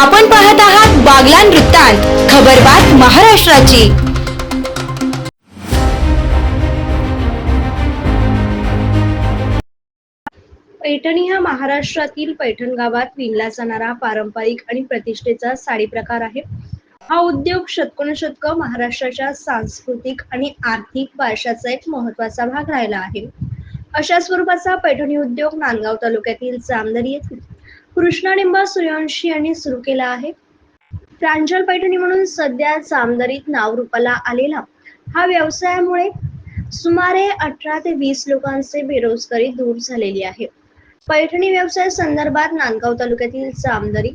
आपण पाहत आहात बागलान वृत्तांत खबरबात महाराष्ट्राची. पैठणी हा महाराष्ट्रातील पैठण गावात विणला जाणारा पारंपरिक आणि प्रतिष्ठेचा साडी प्रकार आहे. हा उद्योग शतकोनशतक महाराष्ट्राच्या सांस्कृतिक आणि आर्थिक वारशाचा एक महत्त्वाचा भाग राहिला आहे. अशा स्वरूपाचा पैठणी उद्योग नांदगाव तालुक्यातील जामदरी येथील कृष्णानिंबा सूर्यवंशी यांनी सुरू केला आहे. प्रांजल पैठणी म्हणून सध्या जामदरीत नावरूपाला आलेला. हा व्यवसायामुळे सुमारे अठरा ते वीस लोकांचे बेरोजगारी दूर झालेली आहे. पैठणी व्यवसाय संदर्भात नांदगाव तालुक्यातील जामदरी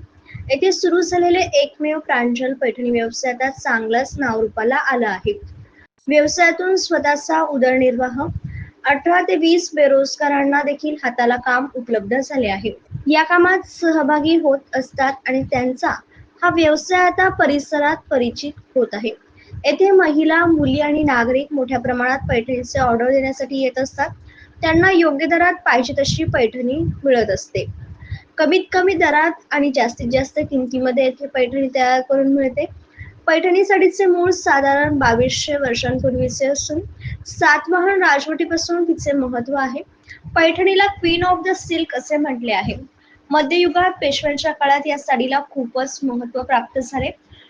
येथे सुरू झालेले एकमेव प्रांजल पैठणी व्यवसायात चांगलाच नावरूपाला आला आहे. व्यवसायातून स्वतःचा उदरनिर्वाह अठरा ते वीस बेरोजगारांना देखील हाताला काम उपलब्ध झाले आहे. या कामात सहभागी होत असतात आणि त्यांचा हा व्यवसाय आता परिसरात परिचित होत आहे. येथे महिला मुली आणि नागरिक मोठ्या प्रमाणात पैठणीचे ऑर्डर देण्यासाठी येत असतात. त्यांना योग्य दरात पाहिजे तशी पैठणी मिळत असते. कमीत कमी दरात आणि जास्तीत जास्त किमतीमध्ये येथे पैठणी तयार करून मिळते. पैठणीसाठीचे मूळ साधारण बावीसशे वर्षांपूर्वीचे असून सातवाहन राजवटीपासून तिचे महत्त्व आहे. पैठणीला क्वीन ऑफ द सिल्क असे म्हटले आहे. मध्ययुगात पेशव्यांच्या काळात या साडीला खूपच महत्त्व प्राप्त झाले.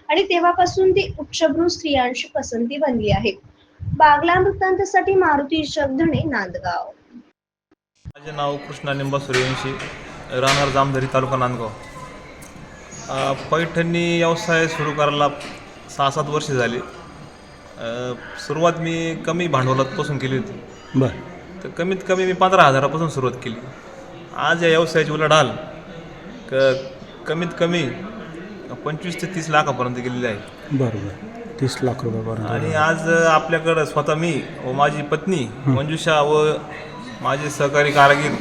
आणि तेव्हापासून ती उच्चभ्रू स्त्रियांची पसंती बनली आहे. बागला वृत्तांतासाठी मारुती जगधणे नांदगाव. माझे नाव कृष्णा निंबा सूर्यवंशी राहणार जामधरी तालुका नांदगाव. अ, पैठणी व्यवसाय सुरू करायला सहा सात वर्ष झाली. अ, सुरुवात मी कमी भांडवलापासून केली होती. बर. तर कमीत कमी मी पंधरा हजारापासून सुरुवात केली. आज या व्यवसायाची उलाढाल क कमीत कमी पंचवीस ते तीस लाखापर्यंत गेलेली आहे. बरं बरं तीस लाख रुपयापर्यंत. आणि आज आपल्याकडं स्वतः मी व माझी पत्नी मंजुषा व माझे सहकारी कारागीर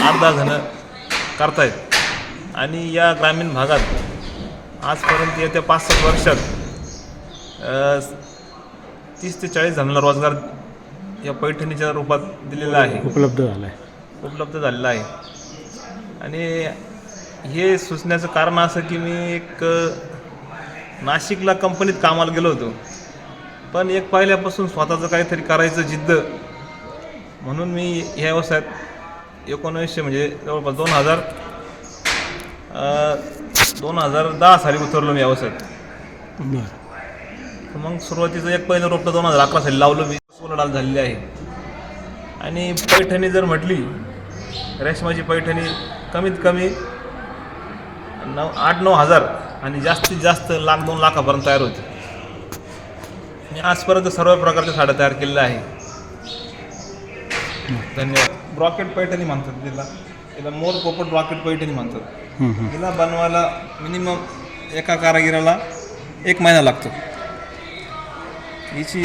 आठ दहा जणं करतायत. आणि या ग्रामीण भागात आजपर्यंत येत्या पाच सात वर्षात अ, तीस ते चाळीस जणांना रोजगार या पैठणीच्या रूपात दिलेला आहे. उपलब्ध झालं आहे उपलब्ध झालेला आहे. आणि हे सुचण्याचं कारण असं की मी एक नाशिकला कंपनीत कामाला गेलो होतो. पण एक पहिल्यापासून स्वतःचं काहीतरी करायचं जिद्द. म्हणून मी ह्या व्यवसायात एकोणीसशे म्हणजे जवळपास दोन हजार दोन हजार दहा साली उतरलो मी व्यवसायात. बरं. तर मग सुरुवातीचं एक पहिलं रोपटं दोन हजार अकरा साली लावलं मी. सोलडाल झालेली आहे. आणि पैठणी जर म्हटली रेशमाची पैठणी कमीत कमी नऊ आठ नऊ हजार आणि जास्तीत जास्त लाख दोन लाखापर्यंत तयार होते. मी आजपर्यंत सर्व प्रकारच्या साड्या तयार केलेल्या आहे. धन्यवाद. ब्रॉकेट पैठणी म्हणतात तिला. तिला मोर पोपट ब्रॉकेट पैठणी म्हणतात. तिला बनवायला मिनिमम एका कारागिराला एक महिना लागतो. हिची